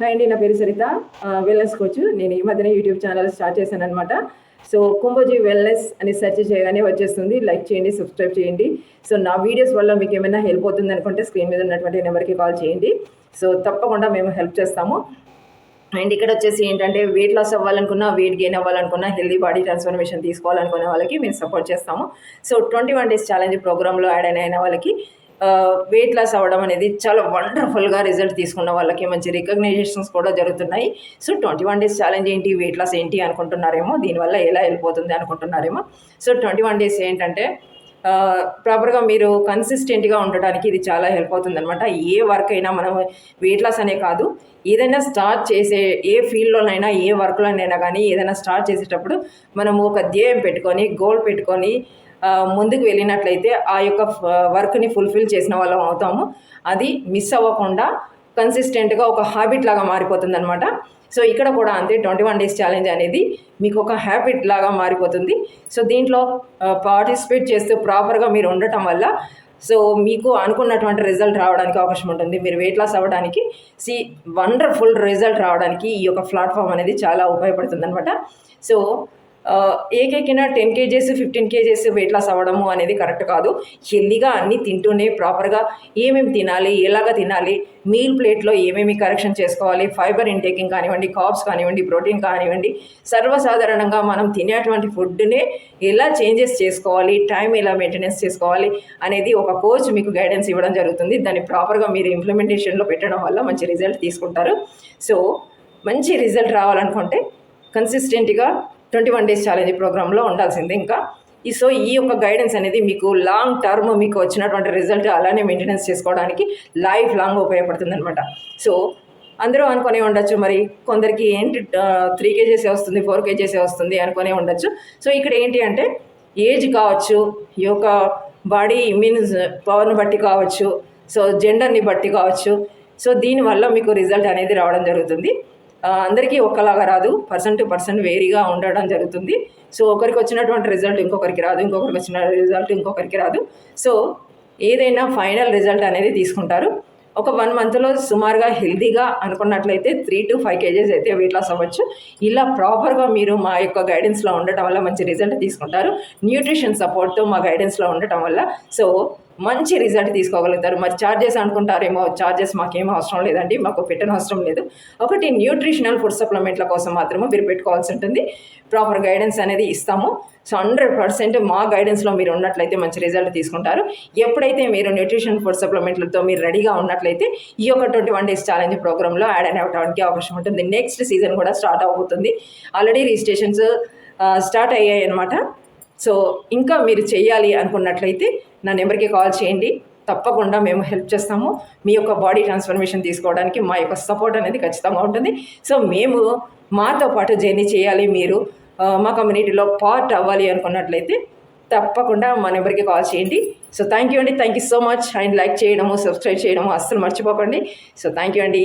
Hi అండి నా పేరు సరిత. వెల్నెస్ కోచ్ నేను ఈ మధ్యన యూట్యూబ్ ఛానల్ స్టార్ట్ చేశాను అనమాట సో కుంభోజీ వెల్నెస్ అని సెర్చ్ చేయగానే వచ్చేస్తుంది. లైక్ చేయండి సబ్స్క్రైబ్ చేయండి. సో నా వీడియోస్ వల్ల మీకు ఏమైనా హెల్ప్ అవుతుంది అనుకుంటే స్క్రీన్ మీద ఉన్నటువంటి నెంబర్కి కాల్ చేయండి. సో తప్పకుండా మేము హెల్ప్ చేస్తాము. అండ్ ఇక్కడ వచ్చేసి ఏంటంటే వెయిట్ లాస్ అవ్వాలనుకున్నా వెయిట్ గెయిన్ అవ్వాలనుకున్నా హెల్దీ బాడీ ట్రాన్స్ఫర్మేషన్ తీసుకోవాలనుకునే వాళ్ళకి మేము సపోర్ట్ చేస్తాము. So twenty one days challenge ప్రోగ్రాంలో యాడ్ అయిన వాళ్ళకి వెయిట్ లాస్ అవ్వడం అనేది చాలా వండర్ఫుల్గా రిజల్ట్ తీసుకున్న వాళ్ళకి మంచి రికగ్నైజేషన్స్ కూడా జరుగుతున్నాయి. So twenty one days challenge ఏంటి? వెయిట్ లాస్ ఏంటి? అనుకుంటున్నారేమో. దీనివల్ల ఎలా వెళ్ళిపోతుంది అనుకుంటున్నారేమో. సో ట్వంటీ వన్ డేస్ ఏంటంటే ప్రాపర్గా మీరు కన్సిస్టెంట్గా ఉండడానికి ఇది చాలా హెల్ప్ అవుతుంది అనమాట ఏ వర్క్ అయినా మనం వెయిట్ లాస్ అనే కాదు. ఏదైనా స్టార్ట్ చేసే ఏ ఫీల్డ్లోనైనా ఏ వర్క్లోనైనా కానీ ఏదైనా స్టార్ట్ చేసేటప్పుడు మనము ఒక ధ్యేయం పెట్టుకొని గోల్ పెట్టుకొని ముందుకు వెళ్ళినట్లయితే ఆ యొక్క వర్క్ని ఫుల్ఫిల్ చేసిన వాళ్ళం అవుతాము. అది మిస్ అవ్వకుండా కన్సిస్టెంట్గా ఒక హ్యాబిట్ లాగా మారిపోతుంది అనమాట సో ఇక్కడ కూడా అంతే ట్వంటీ వన్ డేస్ ఛాలెంజ్ అనేది మీకు ఒక హ్యాబిట్ లాగా మారిపోతుంది. సో దీంట్లో పార్టిసిపేట్ చేస్తూ ప్రాపర్గా మీరు ఉండటం వల్ల సో మీకు అనుకున్నటువంటి రిజల్ట్ రావడానికి అవకాశం ఉంటుంది. మీరు వెయిట్ లాస్ అవ్వడానికి సి వండర్ఫుల్ రిజల్ట్ రావడానికి ఈ యొక్క ప్లాట్ఫామ్ అనేది చాలా ఉపయోగపడుతుంది అనమాట so ఏకేకినా ten kgs fifteen kgs weight loss అవ్వడము అనేది కరెక్ట్ కాదు. హెల్దీగా అన్నీ తింటూనే ప్రాపర్గా ఏమేమి తినాలి ఎలాగ తినాలి మీల్ ప్లేట్లో ఏమేమి కరెక్షన్ చేసుకోవాలి ఫైబర్ ఇంటేకింగ్ కానివ్వండి కాప్స్ కానివ్వండి ప్రోటీన్ కానివ్వండి సర్వసాధారణంగా మనం తినేటువంటి ఫుడ్నే ఎలా చేంజెస్ చేసుకోవాలి టైం ఎలా మెయింటెనెన్స్ చేసుకోవాలి అనేది ఒక కోచ్ మీకు గైడెన్స్ ఇవ్వడం జరుగుతుంది. దాన్ని ప్రాపర్గా మీరు ఇంప్లిమెంటేషన్లో పెట్టడం వల్ల మంచి రిజల్ట్ తీసుకుంటారు. సో మంచి రిజల్ట్ రావాలనుకుంటే కన్సిస్టెంట్గా ట్వంటీ వన్ డేస్ ఛాలెంజ్ ప్రోగ్రాంలో ఉండాల్సింది ఇంకా. ఈ సో ఈ యొక్క గైడెన్స్ అనేది మీకు లాంగ్ టర్మ్ మీకు వచ్చినటువంటి రిజల్ట్ అలానే మెయింటెనెన్స్ చేసుకోవడానికి లైఫ్ లాంగ్ ఉపయోగపడుతుంది అనమాట సో అందరూ అనుకునే ఉండొచ్చు మరి కొందరికి ఏంటి త్రీ కేజెస్ వస్తుంది ఫోర్ కేజెస్ వస్తుంది అనుకునే ఉండొచ్చు. సో ఇక్కడ ఏంటి అంటే ఏజ్ కావచ్చు ఈ యొక్క బాడీ ఇమ్యూన్ పవర్ని బట్టి కావచ్చు సో జెండర్ని బట్టి కావచ్చు. సో దీనివల్ల మీకు రిజల్ట్ అనేది రావడం జరుగుతుంది. అందరికీ ఒక్కలాగా రాదు. పర్సన్ టు పర్సన్ వేరీగా ఉండడం జరుగుతుంది. సో ఒకరికి వచ్చినటువంటి రిజల్ట్ ఇంకొకరికి రాదు. ఇంకొకరికి వచ్చిన రిజల్ట్ ఇంకొకరికి రాదు. సో ఏదైనా ఫైనల్ రిజల్ట్ అనేది తీసుకుంటారు. ఒక వన్ మంత్లో సుమారుగా హెల్దీగా అనుకున్నట్లయితే త్రీ టు ఫైవ్ కేజెస్ అయితే వెయిట్ లాస్ అవ్వచ్చు. ఇలా ప్రాపర్గా మీరు మా యొక్క గైడెన్స్లో ఉండటం వల్ల మంచి రిజల్ట్ తీసుకుంటారు. న్యూట్రిషన్ సపోర్ట్తో మా గైడెన్స్లో ఉండటం వల్ల. సో మంచి రిజల్ట్ తీసుకోగలుగుతారు. మరి ఛార్జెస్ అనుకుంటారేమో ఛార్జెస్ మాకేం అవసరం లేదండి మాకు పెట్టని అవసరం లేదు. ఒకటి న్యూట్రిషనల్ ఫుడ్ సప్లిమెంట్ల కోసం మాత్రమే మీరు పెట్టుకోవాల్సి ఉంటుంది. ప్రాపర్ గైడెన్స్ అనేది ఇస్తాము. సో హండ్రెడ్ పర్సెంట్ మా గైడెన్స్లో మీరు ఉన్నట్లయితే మంచి రిజల్ట్ తీసుకుంటారు. ఎప్పుడైతే మీరు న్యూట్రిషన్ ఫుడ్ సప్లిమెంట్లతో మీరు రెడీగా ఉన్నట్లయితే ఈ యొక్క ట్వంటీ వన్ డేస్ ఛాలెంజ్ ప్రోగ్రాంలో యాడ్ అవ్వడానికి అవకాశం ఉంటుంది. నెక్స్ట్ సీజన్ కూడా స్టార్ట్ అవుతుంది ఆల్రెడీ రిజిస్ట్రేషన్స్ స్టార్ట్ అయ్యాయి అనమాట సో ఇంకా మీరు చేయాలి అనుకున్నట్లయితే నా నెంబర్కి కాల్ చేయండి. తప్పకుండా మేము హెల్ప్ చేస్తాము. మీ యొక్క బాడీ ట్రాన్స్ఫర్మేషన్ తీసుకోవడానికి మా యొక్క సపోర్ట్ అనేది ఖచ్చితంగా ఉంటుంది. సో మేము మాతో పాటు జర్నీ చేయాలి మీరు. మా కమ్యూనిటీలో పార్ట్ అవ్వాలి అనుకున్నట్లయితే తప్పకుండా మా నెంబర్కి కాల్ చేయండి. సో థ్యాంక్ యూ అండి. Thank you so much. And like చేయడము సబ్స్క్రైబ్ చేయడము అస్సలు మర్చిపోకండి. సో థ్యాంక్ యూ అండి.